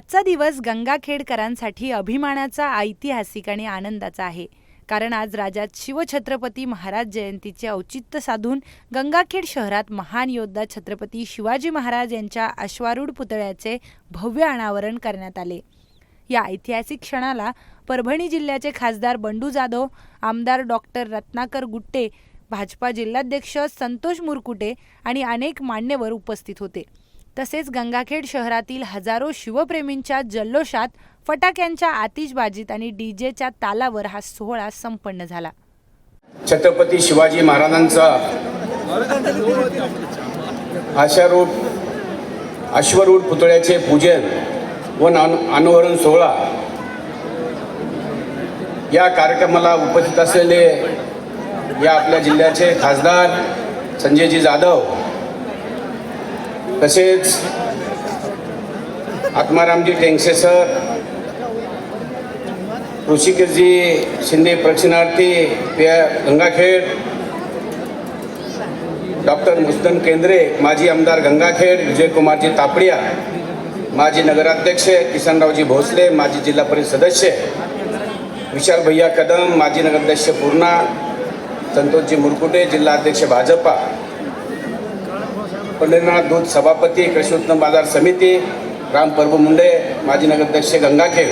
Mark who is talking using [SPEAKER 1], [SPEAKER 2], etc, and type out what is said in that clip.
[SPEAKER 1] आजचा दिवस गंगाखेडकरांसाठी अभिमानाचा ऐतिहासिक आणि आनंदाचा आहे. कारण आज राजा शिवछत्रपती महाराज जयंतीचे औचित्य साधून गंगाखेड शहरात महान योद्धा छत्रपती शिवाजी महाराज यांच्या अश्वारूढ पुतळ्याचे भव्य अनावरण करण्यात आले. या ऐतिहासिक क्षणाला परभणी जिल्ह्याचे खासदार बंडू जाधव आमदार डॉक्टर रत्नाकर गुट्टे भाजपा जिल्हाध्यक्ष संतोष मुरकुटे आणि अनेक मान्यवर उपस्थित होते. तसेच गंगाखेड शहरातील हजारो शिवप्रेमींच्या जल्लोषात फटाक्यांच्या आतिषबाजीत आणि डीजेच्या तालावर हा सोहळा संपन्न झाला.
[SPEAKER 2] छत्रपती शिवाजी महाराजांचा आशारूढ अश्वरूढ पुतळ्याचे पूजन व नान- अनावरण सोहळा या कार्यक्रमाला उपस्थित असलेले या आपल्या जिल्ह्याचे खासदार संजयजी जाधव तसेच आत्मारामजी टेंगसे सर ऋषिकेशजी शिंदे प्रक्षिणार्थी गंगाखेड डॉक्टर मुस्तन केंद्रे माजी आमदार गंगाखेड विजयकुमारजी तापडिया माजी नगराध्यक्ष किसनरावजी भोसले माजी जिल्हा परिषद सदस्य विशाल भैया कदम माजी नगराध्यक्ष पूर्णा संतोषजी मुरकुटे जिल्हा अध्यक्ष भाजपा पंढरीनाथ दूध सभापती कृषी उत्पन्न बाजार समिती राम परब मुंडे माजी नगराध्यक्ष गंगाखेड.